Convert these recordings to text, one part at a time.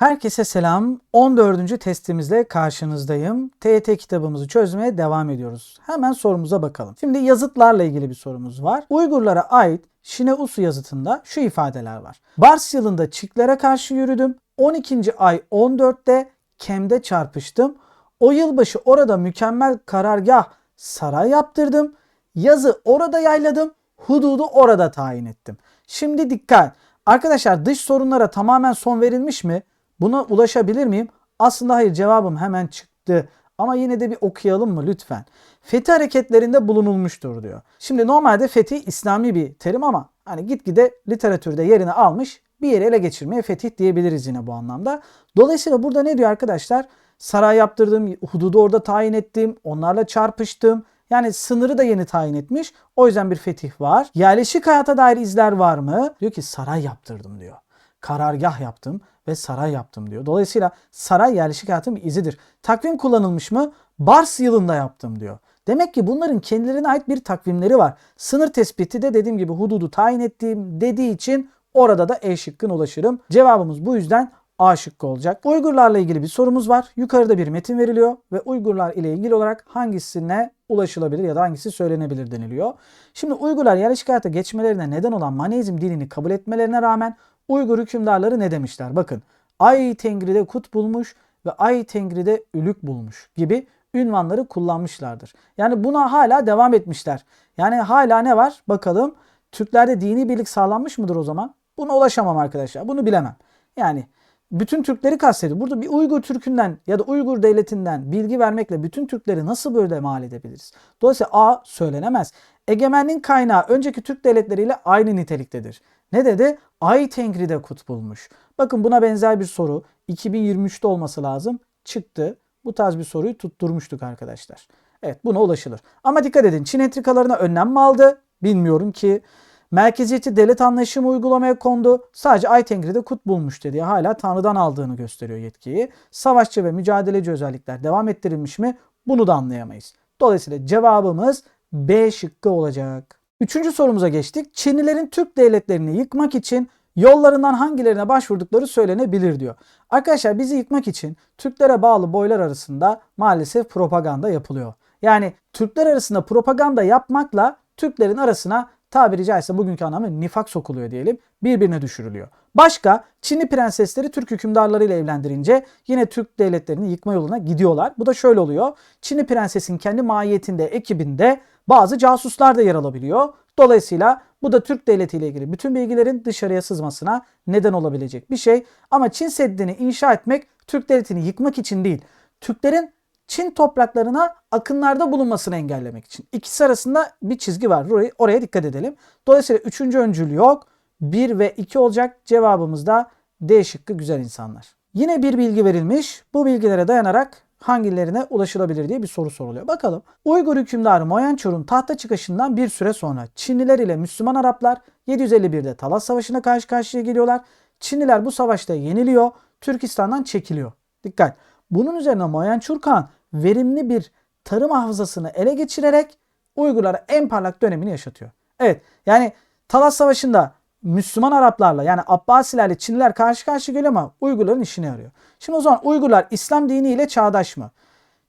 Herkese selam. 14. testimizle karşınızdayım. TYT kitabımızı çözmeye devam ediyoruz. Hemen sorumuza bakalım. Şimdi yazıtlarla ilgili bir sorumuz var. Uygurlara ait Şine Usu yazıtında şu ifadeler var. Bars yılında Çiklere karşı yürüdüm. 12. ay 14'te Kem'de çarpıştım. O yılbaşı orada mükemmel karargah saray yaptırdım. Yazı orada yayladım. Hududu orada tayin ettim. Şimdi dikkat. Arkadaşlar dış sorunlara tamamen son verilmiş mi? Buna ulaşabilir miyim? Aslında hayır cevabım hemen çıktı. Ama yine de bir okuyalım mı lütfen? Fethi hareketlerinde bulunulmuştur diyor. Şimdi normalde fetih İslami bir terim ama hani gitgide literatürde yerini almış bir yeri ele geçirmeye fetih diyebiliriz yine bu anlamda. Dolayısıyla burada ne diyor arkadaşlar? Saray yaptırdım, hududu orada tayin ettim, onlarla çarpıştım. Yani sınırı da yeni tayin etmiş. O yüzden bir fetih var. Yerleşik hayata dair izler var mı? Diyor ki saray yaptırdım diyor. Karargah yaptım ve saray yaptım diyor. Dolayısıyla saray yerleşik hayatın bir izidir. Takvim kullanılmış mı? Bars yılında yaptım diyor. Demek ki bunların kendilerine ait bir takvimleri var. Sınır tespiti de dediğim gibi hududu tayin ettiğim dediği için orada da E şıkkına ulaşırım. Cevabımız bu yüzden A şıkkı olacak. Uygurlarla ilgili bir sorumuz var. Yukarıda bir metin veriliyor ve Uygurlar ile ilgili olarak hangisine ulaşılabilir ya da hangisi söylenebilir deniliyor. Şimdi Uygurlar yerleşik hayata geçmelerine neden olan Maneizm dinini kabul etmelerine rağmen Uygur hükümdarları ne demişler? Bakın Ay Tengri'de kut bulmuş ve Ay Tengri'de ülük bulmuş gibi ünvanları kullanmışlardır. Yani buna hala devam etmişler. Yani hala ne var? Bakalım Türklerde dini birlik sağlanmış mıdır o zaman? Buna ulaşamam arkadaşlar. Bunu bilemem. Yani bütün Türkleri kastediyor. Burada bir Uygur Türk'ünden ya da Uygur devletinden bilgi vermekle bütün Türkleri nasıl böyle mal edebiliriz? Dolayısıyla A söylenemez. Egemenliğin kaynağı önceki Türk devletleriyle aynı niteliktedir. Ne dedi? Ay Tengri'de kut bulmuş. Bakın buna benzer bir soru 2023'te olması lazım. Çıktı. Bu tarz bir soruyu tutturmuştuk arkadaşlar. Evet buna ulaşılır. Ama dikkat edin Çin entrikalarına önlem mi aldı? Bilmiyorum ki. Merkeziyeti devlet anlayışı mı uygulamaya kondu? Sadece Aytengri'de kut bulmuş dedi. Hala Tanrı'dan aldığını gösteriyor yetkiyi. Savaşçı ve mücadeleci özellikler devam ettirilmiş mi? Bunu da anlayamayız. Dolayısıyla cevabımız B şıkkı olacak. Üçüncü sorumuza geçtik. Çinlilerin Türk devletlerini yıkmak için yollarından hangilerine başvurdukları söylenebilir diyor. Arkadaşlar bizi yıkmak için Türklere bağlı boylar arasında maalesef propaganda yapılıyor. Yani Türkler arasında propaganda yapmakla Türklerin arasına tabiri caizse bugünkü anlamda nifak sokuluyor diyelim. Birbirine düşürülüyor. Başka Çinli prensesleri Türk hükümdarlarıyla evlendirince yine Türk devletlerini yıkma yoluna gidiyorlar. Bu da şöyle oluyor. Çinli prensesin kendi mahiyetinde, ekibinde bazı casuslar da yer alabiliyor. Dolayısıyla bu da Türk devleti ile ilgili bütün bilgilerin dışarıya sızmasına neden olabilecek bir şey. Ama Çin Seddi'ni inşa etmek Türk devletini yıkmak için değil. Türklerin Çin topraklarına akınlarda bulunmasını engellemek için. İkisi arasında bir çizgi var. Oraya, oraya dikkat edelim. Dolayısıyla üçüncü öncül yok. 1 ve 2 olacak. Cevabımız da D şıkkı güzel insanlar. Yine bir bilgi verilmiş. Bu bilgilere dayanarak hangilerine ulaşılabilir diye bir soru soruluyor. Bakalım. Uygur hükümdarı Moyençur'un tahta çıkışından bir süre sonra Çinliler ile Müslüman Araplar 751'de Talas Savaşı'na karşı karşıya geliyorlar. Çinliler bu savaşta yeniliyor. Türkistan'dan çekiliyor. Dikkat. Bunun üzerine Moyençur Khan verimli bir tarım hafızasını ele geçirerek Uygurlara en parlak dönemini yaşatıyor. Evet yani Talas Savaşı'nda Müslüman Araplarla yani Abbasilerle Çinliler karşı karşıya geliyor ama Uygurların işine yarıyor. Şimdi o zaman Uygurlar İslam diniyle çağdaş mı?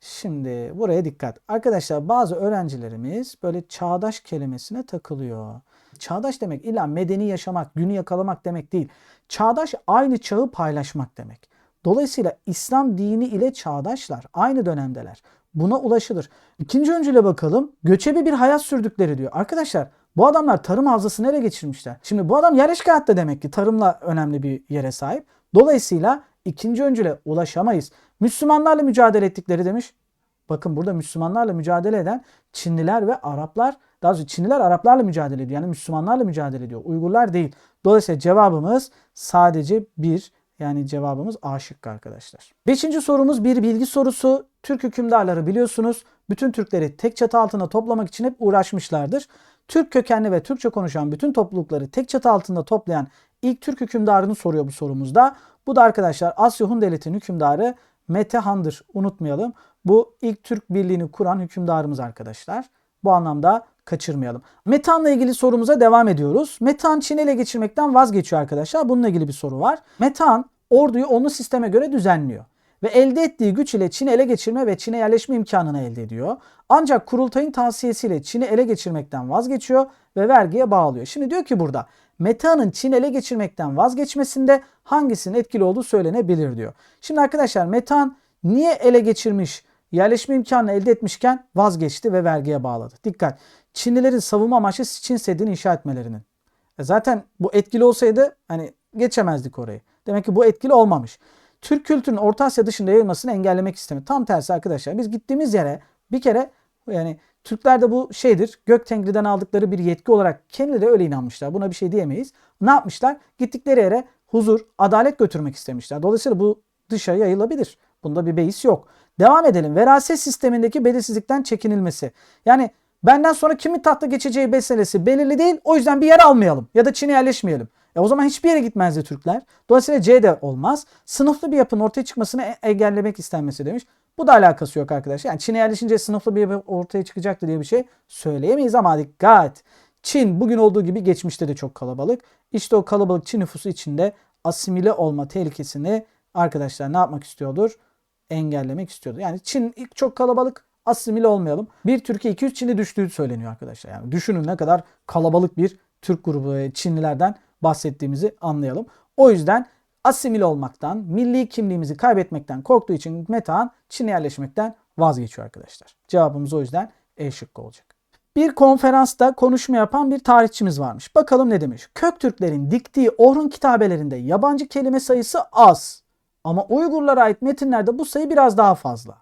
Şimdi buraya dikkat. Arkadaşlar bazı öğrencilerimiz böyle çağdaş kelimesine takılıyor. Çağdaş demek illa medeni yaşamak, günü yakalamak demek değil. Çağdaş aynı çağı paylaşmak demek. Dolayısıyla İslam dini ile çağdaşlar, aynı dönemdeler. Buna ulaşılır. İkinci öncüle bakalım. Göçebe bir hayat sürdükleri diyor. Arkadaşlar bu adamlar tarım havzasını ele geçirmişler. Şimdi bu adam yerleşik hayatta demek ki tarımla önemli bir yere sahip. Dolayısıyla ikinci öncüle ulaşamayız. Müslümanlarla mücadele ettikleri demiş. Bakın burada Müslümanlarla mücadele eden Çinliler ve Araplar, daha doğrusu Çinliler Araplarla mücadele ediyor. Yani Müslümanlarla mücadele ediyor. Uygurlar değil. Dolayısıyla cevabımız sadece bir yani cevabımız A şıkkı arkadaşlar. Beşinci sorumuz bir bilgi sorusu. Türk hükümdarları biliyorsunuz bütün Türkleri tek çatı altında toplamak için hep uğraşmışlardır. Türk kökenli ve Türkçe konuşan bütün toplulukları tek çatı altında toplayan ilk Türk hükümdarını soruyor bu sorumuzda. Bu da arkadaşlar Asya Hun Devleti'nin hükümdarı Metehan'dır. Unutmayalım. Bu ilk Türk birliğini kuran hükümdarımız arkadaşlar. Bu anlamda kaçırmayalım. Metanla ilgili sorumuza devam ediyoruz. Metan Çin'i ele geçirmekten vazgeçiyor arkadaşlar. Bununla ilgili bir soru var. Metan orduyu onu sisteme göre düzenliyor. Ve elde ettiği güç ile Çin'i ele geçirme ve Çin'e yerleşme imkanını elde ediyor. Ancak kurultayın tavsiyesiyle Çin'i ele geçirmekten vazgeçiyor ve vergiye bağlıyor. Şimdi diyor ki burada Meta'nın Çin ele geçirmekten vazgeçmesinde hangisinin etkili olduğu söylenebilir diyor. Şimdi arkadaşlar Metan niye ele geçirmiş, yerleşme imkanını elde etmişken vazgeçti ve vergiye bağladı. Dikkat! Çinlilerin savunma amaçlı Çin Seddi'ni inşa etmelerinin. E zaten bu etkili olsaydı hani geçemezdik orayı. Demek ki bu etkili olmamış. Türk kültürünün Orta Asya dışında yayılmasını engellemek istemiyor. Tam tersi arkadaşlar. Biz gittiğimiz yere bir kere yani Türklerde bu şeydir. Gök Tengri'den aldıkları bir yetki olarak kendileri öyle inanmışlar. Buna bir şey diyemeyiz. Ne yapmışlar? Gittikleri yere huzur, adalet götürmek istemişler. Dolayısıyla bu dışa yayılabilir. Bunda bir beis yok. Devam edelim. Veraset sistemindeki belirsizlikten çekinilmesi. Yani benden sonra kimin tahta geçeceği meselesi belirli değil. O yüzden bir yer almayalım ya da Çin'e yerleşmeyelim. E o zaman hiçbir yere gitmezdi Türkler. Dolayısıyla C de olmaz. Sınıflı bir yapının ortaya çıkmasını e- engellemek istenmesi demiş. Bu da alakası yok arkadaşlar. Yani Çin'e yerleşince sınıflı bir yapı ortaya çıkacaktı diye bir şey söyleyemeyiz ama dikkat. Çin bugün olduğu gibi geçmişte de çok kalabalık. İşte o kalabalık Çin nüfusu içinde asimile olma tehlikesini arkadaşlar ne yapmak istiyordur? Engellemek istiyordu. Yani Çin ilk çok kalabalık asimile olmayalım. Bir Türkiye 200 Çin'i düştüğü söyleniyor arkadaşlar. Yani düşünün ne kadar kalabalık bir Türk grubu e, Çinlilerden bahsettiğimizi anlayalım. O yüzden asimile olmaktan, milli kimliğimizi kaybetmekten korktuğu için Metehan Çin'e yerleşmekten vazgeçiyor arkadaşlar. Cevabımız o yüzden E şıkkı olacak. Bir konferansta konuşma yapan bir tarihçimiz varmış. Bakalım ne demiş? Köktürklerin diktiği Orhun kitabelerinde yabancı kelime sayısı az. Ama Uygurlara ait metinlerde bu sayı biraz daha fazla.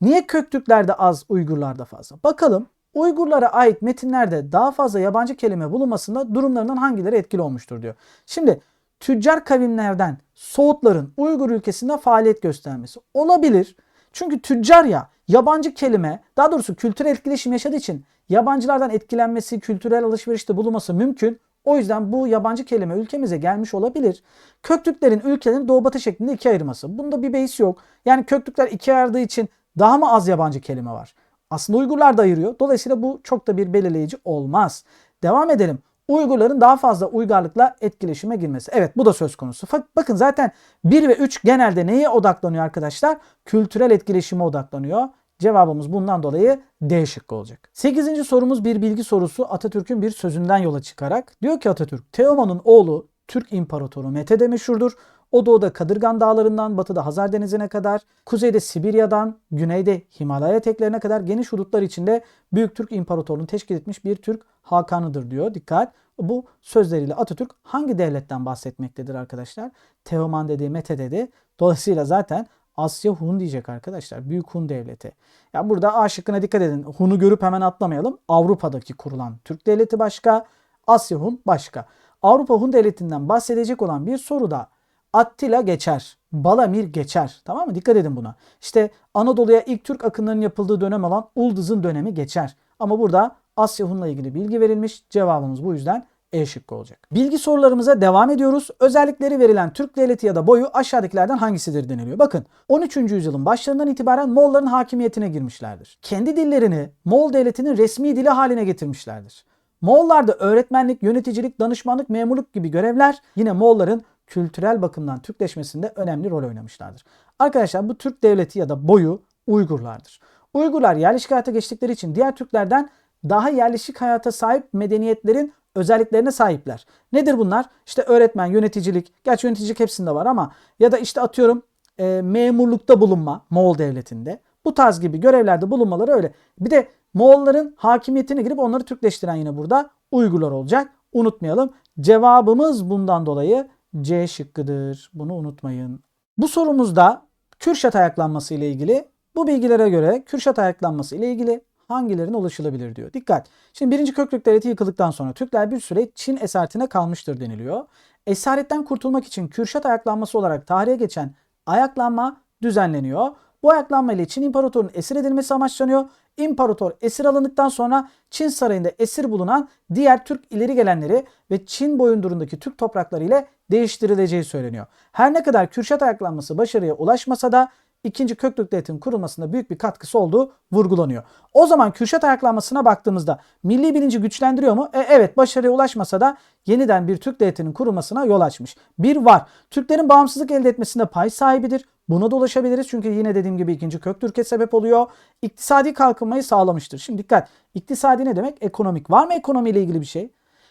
Niye Köktürklerde az, Uygurlarda fazla? Bakalım Uygurlara ait metinlerde daha fazla yabancı kelime bulunmasında durumlarından hangileri etkili olmuştur diyor. Şimdi tüccar kavimlerden Soğutların Uygur ülkesinde faaliyet göstermesi olabilir. Çünkü tüccar ya yabancı kelime daha doğrusu kültürel etkileşim yaşadığı için yabancılardan etkilenmesi, kültürel alışverişte bulunması mümkün. O yüzden bu yabancı kelime ülkemize gelmiş olabilir. Köktürklerin ülkelerin doğu batı şeklinde ikiye ayırması. Bunda bir beis yok. Yani Köktürkler ikiye ayırdığı için daha mı az yabancı kelime var? Aslında Uygurlar da ayırıyor. Dolayısıyla bu çok da bir belirleyici olmaz. Devam edelim. Uygurların daha fazla uygarlıkla etkileşime girmesi. Evet bu da söz konusu. Bakın zaten 1 ve 3 genelde neye odaklanıyor arkadaşlar? Kültürel etkileşime odaklanıyor. Cevabımız bundan dolayı D şıkkı olacak. 8. sorumuz bir bilgi sorusu Atatürk'ün bir sözünden yola çıkarak. Diyor ki Atatürk, Teoman'ın oğlu Türk İmparatoru Mete'de meşhurdur. O doğuda Kadırgan Dağları'ndan batıda Hazar Denizi'ne kadar, kuzeyde Sibirya'dan, güneyde Himalaya eteklerine kadar geniş hudutlar içinde Büyük Türk İmparatorluğunu teşkil etmiş bir Türk hakanıdır diyor. Dikkat! Bu sözleriyle Atatürk hangi devletten bahsetmektedir arkadaşlar? Teoman dedi, Mete dedi. Dolayısıyla zaten Asya Hun diyecek arkadaşlar. Büyük Hun devleti. Ya burada A şıkkına dikkat edin. Hun'u görüp hemen atlamayalım. Avrupa'daki kurulan Türk devleti başka, Asya Hun başka. Avrupa Hun devletinden bahsedecek olan bir soruda Attila geçer. Balamir geçer. Tamam mı? Dikkat edin buna. İşte Anadolu'ya ilk Türk akınlarının yapıldığı dönem olan Uldız'ın dönemi geçer. Ama burada Asya Hun'la ilgili bilgi verilmiş. Cevabımız bu yüzden E şıkkı olacak. Bilgi sorularımıza devam ediyoruz. Özellikleri verilen Türk devleti ya da boyu aşağıdakilerden hangisidir deniliyor. Bakın 13. yüzyılın başlarından itibaren Moğolların hakimiyetine girmişlerdir. Kendi dillerini Moğol devletinin resmi dili haline getirmişlerdir. Moğollarda öğretmenlik, yöneticilik, danışmanlık, memurluk gibi görevler yine Moğolların kültürel bakımdan Türkleşmesinde önemli rol oynamışlardır. Arkadaşlar bu Türk devleti ya da boyu Uygurlardır. Uygurlar yerleşik hayata geçtikleri için diğer Türklerden daha yerleşik hayata sahip medeniyetlerin özelliklerine sahipler. Nedir bunlar? İşte öğretmen, yöneticilik, gerçi yöneticilik hepsinde var ama ya da işte atıyorum e, memurlukta bulunma Moğol devletinde. Bu tarz gibi görevlerde bulunmaları öyle. Bir de Moğolların hakimiyetine girip onları Türkleştiren yine burada Uygurlar olacak. Unutmayalım. Cevabımız bundan dolayı C şıkkıdır. Bunu unutmayın. Bu sorumuzda Kürşat ayaklanması ile ilgili bu bilgilere göre Kürşat ayaklanması ile ilgili hangilerine ulaşılabilir diyor. Dikkat. Şimdi birinci Köklük Devleti yıkıldıktan sonra Türkler bir süre Çin esaretine kalmıştır deniliyor. Esaretten kurtulmak için Kürşat ayaklanması olarak tarihe geçen ayaklanma düzenleniyor. Bu ayaklanma ile Çin İmparatorluğu'nun esir edilmesi amaçlanıyor. İmparator esir alındıktan sonra Çin sarayında esir bulunan diğer Türk ileri gelenleri ve Çin boyundurundaki Türk toprakları ile değiştirileceği söyleniyor. Her ne kadar Kürşat ayaklanması başarıya ulaşmasa da ikinci Köklük Devleti'nin kurulmasında büyük bir katkısı olduğu vurgulanıyor. O zaman Kürşat ayaklanmasına baktığımızda milli bilinci güçlendiriyor mu? E, evet başarıya ulaşmasa da yeniden bir Türk devletinin kurulmasına yol açmış. Bir var. Türklerin bağımsızlık elde etmesinde pay sahibidir. Buna da ulaşabiliriz çünkü yine dediğim gibi ikinci Köktürk'e sebep oluyor. İktisadi kalkınmayı sağlamıştır. Şimdi dikkat. İktisadi ne demek? Ekonomik. Var mı ekonomiyle ilgili bir şey?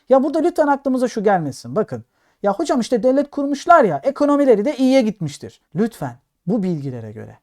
Ya burada lütfen aklımıza şu gelmesin. Bakın. Ya hocam işte devlet kurmuşlar ya ekonomileri de iyiye gitmiştir. Lütfen bu bilgilere göre.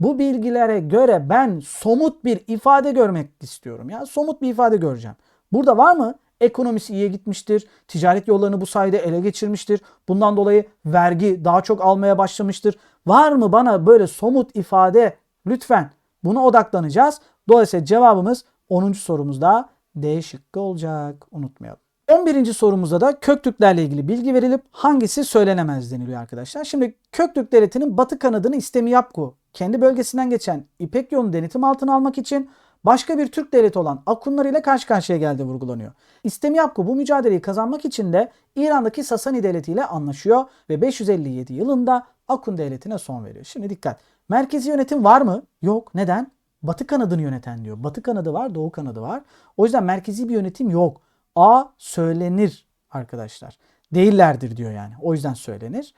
Bu bilgilere göre ben somut bir ifade görmek istiyorum. Ya somut bir ifade göreceğim. Burada var mı? Ekonomisi iyiye gitmiştir. Ticaret yollarını bu sayede ele geçirmiştir. Bundan dolayı vergi daha çok almaya başlamıştır. Var mı bana böyle somut ifade? Lütfen buna odaklanacağız. Dolayısıyla cevabımız 10. sorumuzda D şıkkı olacak. Unutmayalım. 11. sorumuzda da Köktürklerle ilgili bilgi verilip hangisi söylenemez deniliyor arkadaşlar. Şimdi Köktürk Devleti'nin batı kanadını İstemiyapku kendi bölgesinden geçen İpek yolunu denetim altına almak için başka bir Türk devleti olan Akunlar ile karşı karşıya geldiği vurgulanıyor. İstemiyapku bu mücadeleyi kazanmak için de İran'daki Sasani devleti ile anlaşıyor ve 557 yılında Akun devletine son veriyor. Şimdi dikkat. Merkezi yönetim var mı? Yok. Neden? Batı kanadını yöneten diyor. Batı kanadı var, doğu kanadı var. O yüzden merkezi bir yönetim yok. A söylenir arkadaşlar. Değillerdir diyor yani. O yüzden söylenir.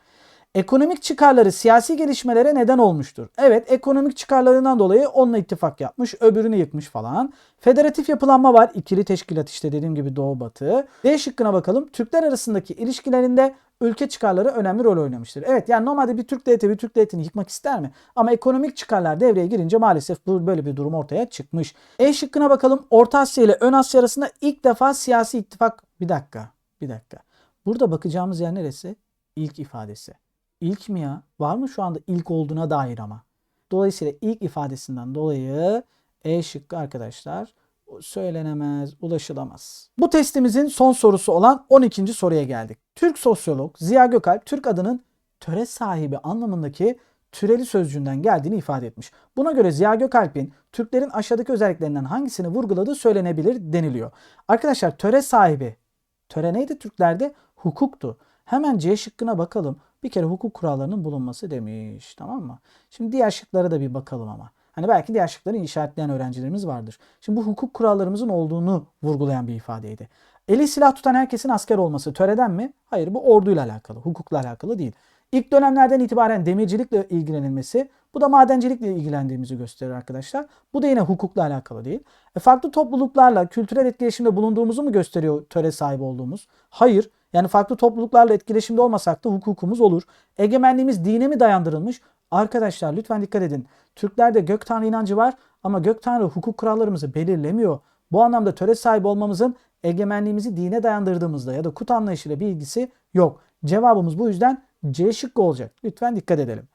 Ekonomik çıkarları siyasi gelişmelere neden olmuştur. Evet ekonomik çıkarlarından dolayı onunla ittifak yapmış, öbürünü yıkmış falan. Federatif yapılanma var. İkili teşkilat işte dediğim gibi Doğu Batı. D şıkkına bakalım. Türkler arasındaki ilişkilerinde ülke çıkarları önemli rol oynamıştır. Evet yani normalde bir Türk devleti bir Türk devletini yıkmak ister mi? Ama ekonomik çıkarlar devreye girince maalesef bu böyle bir durum ortaya çıkmış. E şıkkına bakalım. Orta Asya ile Ön Asya arasında ilk defa siyasi ittifak... Bir dakika, bir dakika. Burada bakacağımız yer neresi? İlk ifadesi. İlk mi ya? Var mı şu anda ilk olduğuna dair ama. Dolayısıyla ilk ifadesinden dolayı E şıkkı arkadaşlar söylenemez, ulaşılamaz. Bu testimizin son sorusu olan 12. soruya geldik. Türk sosyolog Ziya Gökalp Türk adının töre sahibi anlamındaki türeli sözcüğünden geldiğini ifade etmiş. Buna göre Ziya Gökalp'in Türklerin aşağıdaki özelliklerinden hangisini vurguladığı söylenebilir deniliyor. Arkadaşlar töre sahibi. Töre neydi Türklerde? Hukuktu. Hemen C şıkkına bakalım. Bir kere hukuk kurallarının bulunması demiş. Tamam mı? Şimdi diğer şıklara da bir bakalım ama. Hani belki diğer şıkları işaretleyen öğrencilerimiz vardır. Şimdi bu hukuk kurallarımızın olduğunu vurgulayan bir ifadeydi. Eli silah tutan herkesin asker olması töreden mi? Hayır bu orduyla alakalı, hukukla alakalı değil. İlk dönemlerden itibaren demircilikle ilgilenilmesi, bu da madencilikle ilgilendiğimizi gösterir arkadaşlar. Bu da yine hukukla alakalı değil. E, farklı topluluklarla kültürel etkileşimde bulunduğumuzu mu gösteriyor töre sahibi olduğumuz? Hayır. Yani farklı topluluklarla etkileşimde olmasak da hukukumuz olur. Egemenliğimiz dine mi dayandırılmış? Arkadaşlar lütfen dikkat edin. Türklerde gök tanrı inancı var ama gök tanrı hukuk kurallarımızı belirlemiyor. Bu anlamda töre sahibi olmamızın egemenliğimizi dine dayandırdığımızda ya da kut anlayışıyla bir ilgisi yok. Cevabımız bu yüzden C şıkkı olacak. Lütfen dikkat edelim.